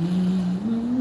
നയാ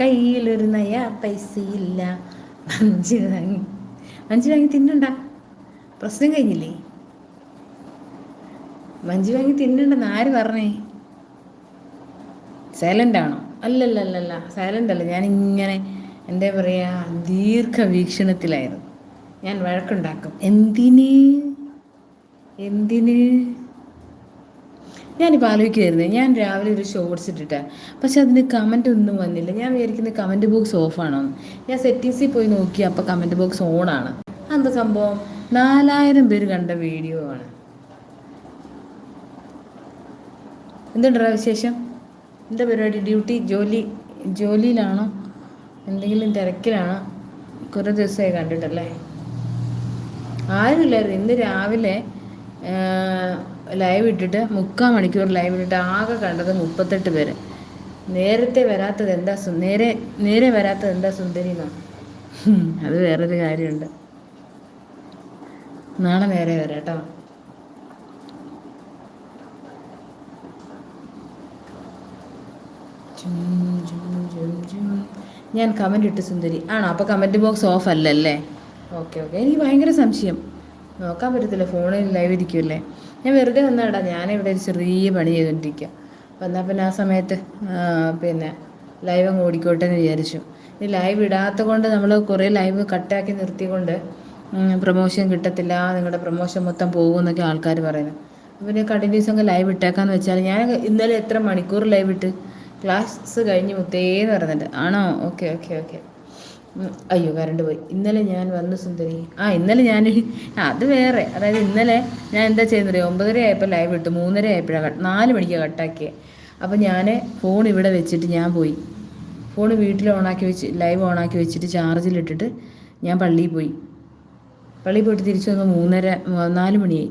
കയ്യിലൊരു നയ പൈസയില്ല. അഞ്ച് വാങ്ങി. അഞ്ച് വാങ്ങി തിന്നണ്ട. പ്രശ്നം കഴിഞ്ഞില്ലേ? മഞ്ചി വാങ്ങി തിന്നണ്ടെന്ന് ആര് പറഞ്ഞേ? സൈലന്റ് ആണോ? അല്ലല്ല അല്ലല്ല സൈലന്റ് അല്ല. ഞാൻ ഇങ്ങനെ എന്താ പറയുക ദീർഘവീക്ഷണത്തിലായിരുന്നു. ഞാൻ വഴക്കുണ്ടാക്കും. എന്തിന്? എന്തിന്? ഞാനിപ്പോൾ ആലോചിക്കുമായിരുന്നു ഞാൻ രാവിലെ ഒരു ഷോർട്സ് ഇട്ടിട്ടാണ് പക്ഷെ അതിന് കമന്റ് ഒന്നും വന്നില്ല. ഞാൻ വിചാരിക്കുന്നത് കമന്റ് ബോക്സ് ഓഫാണോ ഞാൻ സെറ്റിങ്സിൽ പോയി നോക്കി അപ്പോൾ കമന്റ് ബോക്സ് ഓണാണ് എന്താ സംഭവം? നാലായിരം പേര് കണ്ട വീഡിയോ ആണ്. എന്തുണ്ടാ വിശേഷം? എന്താ പരിപാടി? ഡ്യൂട്ടി ജോലി ജോലിയിലാണോ? എന്തെങ്കിലും തിരക്കിലാണോ? കുറേ ദിവസമായി കണ്ടിട്ടല്ലേ? ആരുമില്ലായിരുന്നു. ഇന്ന് രാവിലെ ലൈവ് ഇട്ടിട്ട് മുക്കാൽ മണിക്കൂർ ലൈവ് ഇട്ടിട്ട് ആകെ കണ്ടത് മുപ്പത്തെട്ട് പേര്. നേരത്തെ വരാത്തത് എന്താ സു നേരെ നേരെ വരാത്തത് എന്താ സുന്ദരി എന്നാ? അത് വേറൊരു കാര്യമുണ്ട്. നാളെ നേരെ വരാം കേട്ടോ. ഞാൻ കമന്റ് ഇട്ട് സുന്ദരി. ആണോ? അപ്പോൾ കമന്റ് ബോക്സ് ഓഫ് അല്ലല്ലേ? ഓക്കെ ഓക്കെ എനിക്ക് ഭയങ്കര സംശയം. നോക്കാൻ പറ്റത്തില്ല ഫോണിൽ ലൈവ് ഇരിക്കുമല്ലേ ഞാൻ വെറുതെ വന്നാടാ ഞാനിവിടെ ഒരു ചെറിയ പണി ചെയ്തുകൊണ്ടിരിക്കുക വന്നാൽ പിന്നെ ആ സമയത്ത് പിന്നെ ലൈവ് അങ്ങ് ഓടിക്കോട്ടെ എന്ന് വിചാരിച്ചു. ഇനി ലൈവ് ഇടാത്ത കൊണ്ട് നമ്മൾ കുറേ ലൈവ് കട്ടാക്കി നിർത്തിക്കൊണ്ട് പ്രൊമോഷൻ കിട്ടത്തില്ല നിങ്ങളുടെ പ്രൊമോഷൻ മൊത്തം പോകും എന്നൊക്കെ ആൾക്കാർ പറയുന്നു. പിന്നെ കണ്ടിന്യൂസ് അങ്ങ് ലൈവ് ഇട്ടേക്കാന്ന് വെച്ചാൽ ഞാൻ ഇന്നലെ എത്ര മണിക്കൂർ ലൈവ് ഇട്ട്? ക്ലാസ് കഴിഞ്ഞ് മുത്തേന്ന് പറഞ്ഞിട്ട്. ആണോ? Okay okay okay. അയ്യോ കറണ്ട് പോയി. ഇന്നലെ ഞാൻ വന്നു സുന്ദരി. ആ ഇന്നലെ ഞാൻ അത് വേറെ. അതായത് ഇന്നലെ ഞാൻ എന്താ ചെയ്യുന്നത് ഒമ്പതര ആയപ്പോൾ ലൈവ് ഇട്ടു. മൂന്നര ആയപ്പോഴാണ് നാല് മണിക്കാണ് കട്ടാക്കിയത് അപ്പോൾ ഞാൻ ഫോൺ ഇവിടെ വെച്ചിട്ട് ഞാൻ പോയി. ഫോൺ വീട്ടിൽ ഓണാക്കി വെച്ച് ലൈവ് ഓണാക്കി വെച്ചിട്ട് ചാർജിലിട്ടിട്ട് ഞാൻ പള്ളിയിൽ പോയി. പള്ളിയിൽ പോയിട്ട് തിരിച്ചു വന്നപ്പോൾ മൂന്നര നാല് മണിയായി.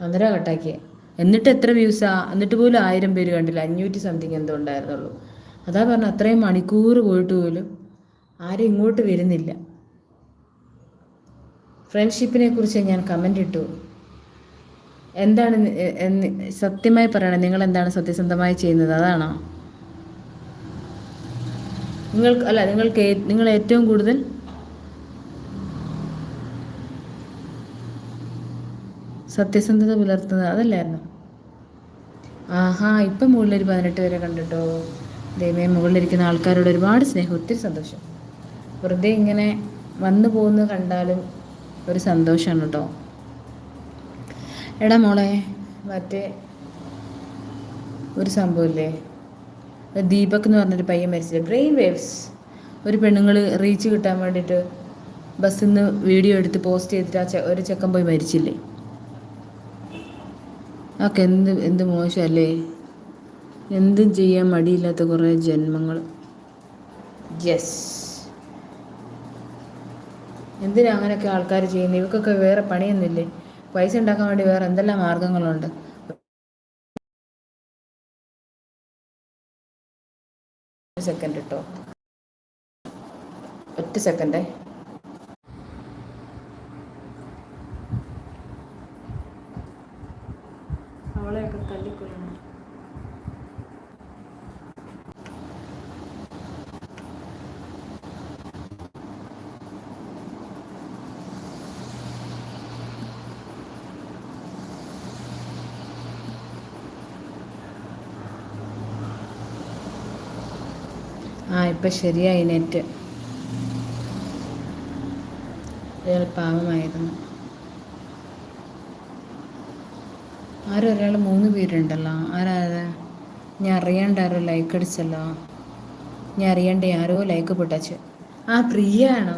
അന്നേരം കട്ടാക്കിയത് എന്നിട്ട് എത്ര വ്യൂസാ എന്നിട്ട് പോലും ആയിരം പേര് കണ്ടില്ല. അഞ്ഞൂറ്റി സംതിങ് എന്തോ ഉണ്ടായിരുന്നുള്ളൂ. അതാ പറഞ്ഞ അത്രയും മണിക്കൂർ പോയിട്ട് പോലും ആരും ഇങ്ങോട്ട് വരുന്നില്ല. ഫ്രണ്ട്ഷിപ്പിനെ കുറിച്ച് ഞാൻ കമന്റ് ഇട്ടു. എന്താണ് സത്യമായി പറയണം നിങ്ങൾ എന്താണ് സത്യസന്ധമായി ചെയ്യുന്നത്? അതാണോ? നിങ്ങൾ അല്ല നിങ്ങൾക്ക് നിങ്ങൾ ഏറ്റവും കൂടുതൽ സത്യസന്ധത പുലർത്തുന്നത് അതല്ലായിരുന്നു? ആഹാ ഇപ്പം മുകളിൽ ഒരു പതിനെട്ട് പേരെ കണ്ടിട്ടോ. ദൈവമേ മുകളിലിരിക്കുന്ന ആൾക്കാരോട് ഒരുപാട് സ്നേഹം ഒത്തിരി സന്തോഷം. വെറുതെ ഇങ്ങനെ വന്നു പോകുന്നത് കണ്ടാലും ഒരു സന്തോഷമാണ് കേട്ടോ എടാ മോളെ മറ്റേ ഒരു സംഭവമില്ലേ? ദീപക് എന്ന് പറഞ്ഞൊരു പയ്യൻ മരിച്ചില്ല? ബ്രെയിൻ വേവ്സ് ഒരു പെണ്ണുങ്ങൾ റീച്ച് കിട്ടാൻ വേണ്ടിയിട്ട് ബസ്സിൽ നിന്ന് വീഡിയോ എടുത്ത് പോസ്റ്റ് ചെയ്തിട്ട് ആ ഒരു ചെക്കൻ പോയി മരിച്ചില്ലേ? ഒക്കെ എന്ത് എന്ത് മോശമല്ലേ? എന്തും ചെയ്യാൻ മടിയില്ലാത്ത കുറേ ജന്മങ്ങൾ യെസ് എന്തിനാ അങ്ങനെയൊക്കെ ആൾക്കാർ ചെയ്യുന്നത് ഇവർക്കൊക്കെ വേറെ പണിയൊന്നുമില്ലേ? പൈസ ഉണ്ടാക്കാൻ വേണ്ടി വേറെ എന്തെല്ലാം മാർഗങ്ങളുണ്ട്? സെക്കൻഡ് കേട്ടോ ഒറ്റ സെക്കൻഡേ ഇപ്പം ശരിയായി നെറ്റ് അയാൾ പാവമായിരുന്നു. ആരും ഒരാൾ മൂന്ന് പേരുണ്ടല്ലോ. ആരാ ഞാൻ അറിയാണ്ട് ആരോ ലൈക്ക് അടിച്ചല്ലോ. ഞാൻ അറിയാണ്ട് ആരോ ലൈക്ക് പൊട്ടച്ച്. ആ പ്രിയ ആണോ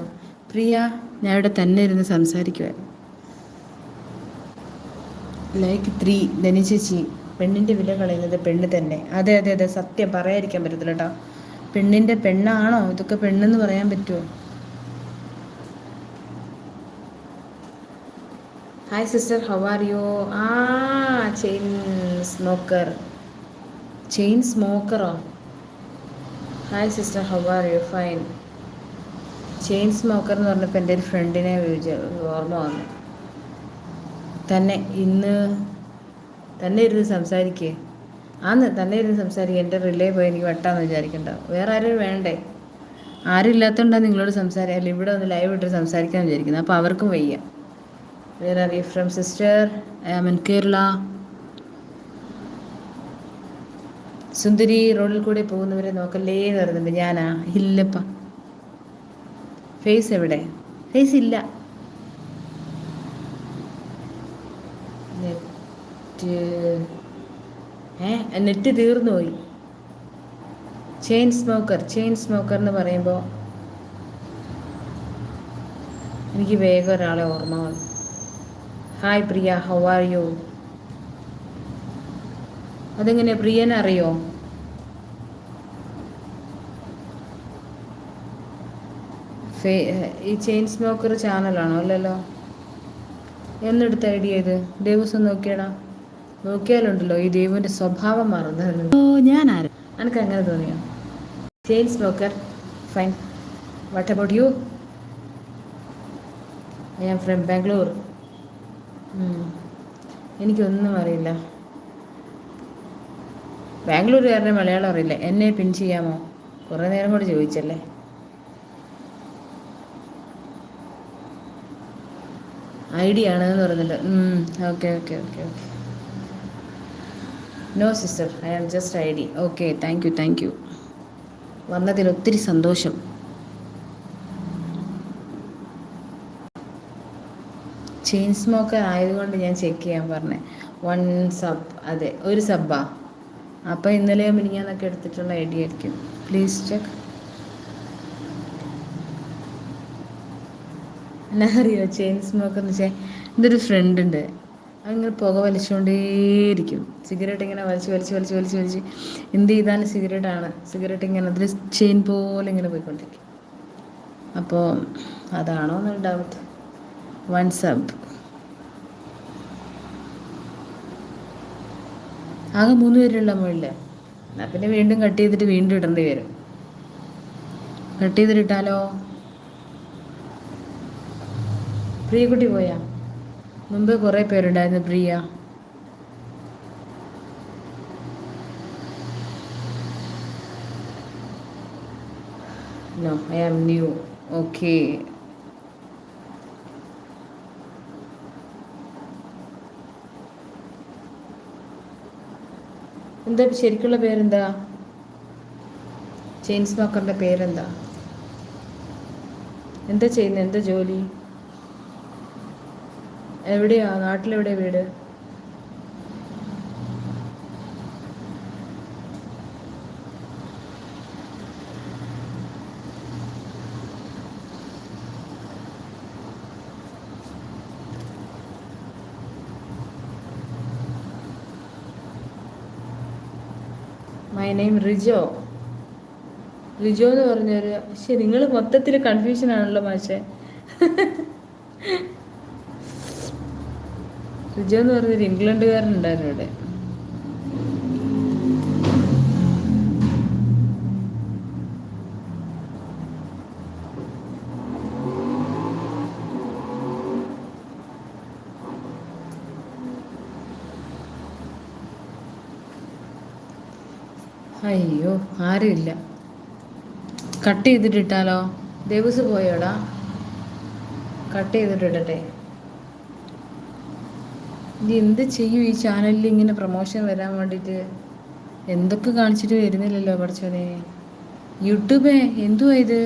പ്രിയ ഞാൻ ഇവിടെ തന്നെ ഇരുന്ന് സംസാരിക്കുമായിരുന്നു ലൈക്ക് ത്രീ ധനിച്ചേച്ചി പെണ്ണിന്റെ വില കളയുന്നത് പെണ്ണ് തന്നെ. അതെ അതെ അതെ സത്യം പറയാതിരിക്കാൻ പറ്റത്തില്ല കേട്ടോ പെണ്ണിന്റെ പെണ്ണാണോ? ഇതൊക്കെ പെണ്ണെന്ന് പറയാൻ പറ്റുമോ hi sister how are you ആ chain smoker chain സ്മോക്കറോ hi sister how are you fine chain smoker എന്ന് പറഞ്ഞപ്പോൾ എന്റെ ഒരു ഫ്രണ്ടിനെ ഓർമ്മ വന്നു. തന്നെ ഇന്ന് തന്നെ ഇരുന്ന് സംസാരിക്കേ. ആന്ന് തന്നെ ഇരുന്ന് സംസാരിക്കുക എന്റെ റിലേ പോയി എനിക്ക് വെട്ടാന്ന് വിചാരിക്കണ്ട. വേറെ ആരും വേണ്ടേ? ആരും നിങ്ങളോട് സംസാരിക്കുക ഇവിടെ ഒന്ന് ലൈവ് ഇട്ട് സംസാരിക്കാൻ വിചാരിക്കുന്നത് അപ്പോൾ അവർക്കും വയ്യ. Where are you from sister I am in Kerala സുന്ദരി റോഡിൽ കൂടെ പോകുന്നവരെ നോക്കല്ലേ എന്ന് പറയുന്നുണ്ട്. ഞാനാ? ഇല്ലപ്പ. ഫേസ് എവിടെ? ഫേസ് ഇല്ല. നെറ്റ് നെറ്റ് തീർന്നുപോയി ചെയിൻ സ്മോക്കർ ചെയിൻ സ്മോക്കർ എന്ന് പറയുമ്പോൾ എനിക്ക് വേഗം ഒരാളെ ഓർമ്മ വന്നു. Hi Priya how are you അതെങ്ങനെ പ്രിയനെ അറിയോ? ഈ ചെയിൻ സ്മോക്കർ ചാനലാണോ അല്ലല്ലോ? എന്നെടുത്ത് ഐഡിയ ഇത് ദിവസം നോക്കിയടാ. നോക്കിയാലുണ്ടല്ലോ ഈ ദൈവന്റെ സ്വഭാവം മാറുന്നത് ഓ ഞാൻ ആര് എനിക്ക് അങ്ങനെ തോന്നിയോ? Chain smoker fine what about you I am from Bangalore എനിക്കൊന്നും അറിയില്ല. ബാംഗ്ലൂരുകാരനെ മലയാളം അറിയില്ല. എന്നെ പിൻ ചെയ്യാമോ? കുറേ നേരം കൂടി ചോദിച്ചല്ലേ? ഐ ഡി ആണ് പറഞ്ഞല്ലോ okay okay okay okay. No sister I am just I D okay thank you thank you വന്നതിൽ ഒത്തിരി സന്തോഷം. ചെയിൻ സ്മോക്കർ ആയതുകൊണ്ട് ഞാൻ ചെക്ക് ചെയ്യാൻ പറഞ്ഞേ. വൺ സബ് അതെ ഒരു സബ്ബാ അപ്പോൾ ഇന്നലെ മിനിങ്ങാന്നൊക്കെ എടുത്തിട്ടുള്ള ഐ ഡി ആയിരിക്കും. പ്ലീസ് ചെക്ക് എന്നാ അറിയോ? ചെയിൻ സ്മോക്കർ എന്ന് വെച്ചാൽ എന്റെ ഒരു ഫ്രണ്ട് ഉണ്ട്. അങ്ങനെ പുക വലിച്ചുകൊണ്ടേയിരിക്കും. സിഗരറ്റ് ഇങ്ങനെ വലിച്ച് വലിച്ച് വലിച്ച് വലിച്ച് വലിച്ച് എന്ത് ചെയ്താലും സിഗരറ്റാണ് സിഗരറ്റ് ഇങ്ങനെ അതിൽ ചെയിൻ പോലെ ഇങ്ങനെ പോയിക്കൊണ്ടിരിക്കും. അപ്പോൾ അതാണോ എന്നൊരു ഡൗട്ട് വൺ സബ് ആകെ മൂന്ന് പേരുള്ള മുകളിൽ എന്നാൽ പിന്നെ വീണ്ടും കട്ട് ചെയ്തിട്ട് വീണ്ടും ഇടേണ്ടി വരും. കട്ട് ചെയ്തിട്ടിട്ടാലോ പ്രിയക്കുട്ടി പോയാ? മുമ്പ് കുറേ പേരുണ്ടായിരുന്നു Priya. No I am new okay എന്താ ശരിക്കുള്ള പേരെന്താ? ചെയിൻ സ്മോക്കറിന്റെ പേരെന്താ? എന്താ ചെയ്യുന്നത് എന്താ ജോലി? എവിടെയാ? നാട്ടിലെവിടെയാ വീട്? My name Rijo. റിജോ എന്ന് പറഞ്ഞൊരു പക്ഷെ നിങ്ങൾ മൊത്തത്തിൽ കൺഫ്യൂഷൻ ആണല്ലോ മാഷെ. റിജോ എന്ന് പറഞ്ഞൊരു ഇംഗ്ലണ്ടുകാരനുണ്ടായിരുന്നു ഇവിടെ അയ്യോ ആരുമില്ല. കട്ട് ചെയ്തിട്ടിട്ടാലോ? ദേവസ് പോയോടാ? കട്ട് ചെയ്തിട്ടിടട്ടെ. ഇനി എന്ത് ചെയ്യും ഈ ചാനലിൽ ഇങ്ങനെ പ്രൊമോഷൻ വരാൻ വേണ്ടിയിട്ട് എന്തൊക്കെ കാണിച്ചിട്ട് വരുന്നില്ലല്ലോ പഠിച്ചോനെ യൂട്യൂബേ എന്തുവാ ഇത്?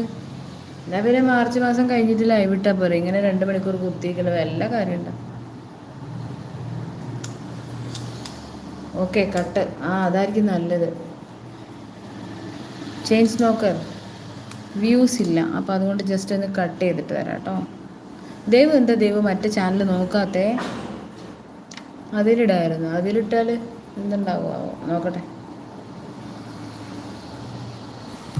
എന്നാ പിന്നെ മാർച്ച് മാസം കഴിഞ്ഞിട്ട് ലൈവ് ഇട്ടാൽ പോരെ. ഇങ്ങനെ രണ്ട് മണിക്കൂർ കുത്തിയിരിക്കണ വല്ല കാര്യമുണ്ടോ. ഓക്കെ കട്ട് ആ അതായിരിക്കും നല്ലത്. ചേഞ്ച് നോക്കർ വ്യൂസ് ഇല്ല. അപ്പോൾ അതുകൊണ്ട് ജസ്റ്റ് ഒന്ന് കട്ട് ചെയ്തിട്ട് തരാം കേട്ടോ ദൈവം എന്താ ദൈവം? മറ്റേ ചാനൽ നോക്കാത്തേ. അതിലിടായിരുന്നു. അതിലിട്ടാൽ എന്തുണ്ടാവുമോ നോക്കട്ടെ.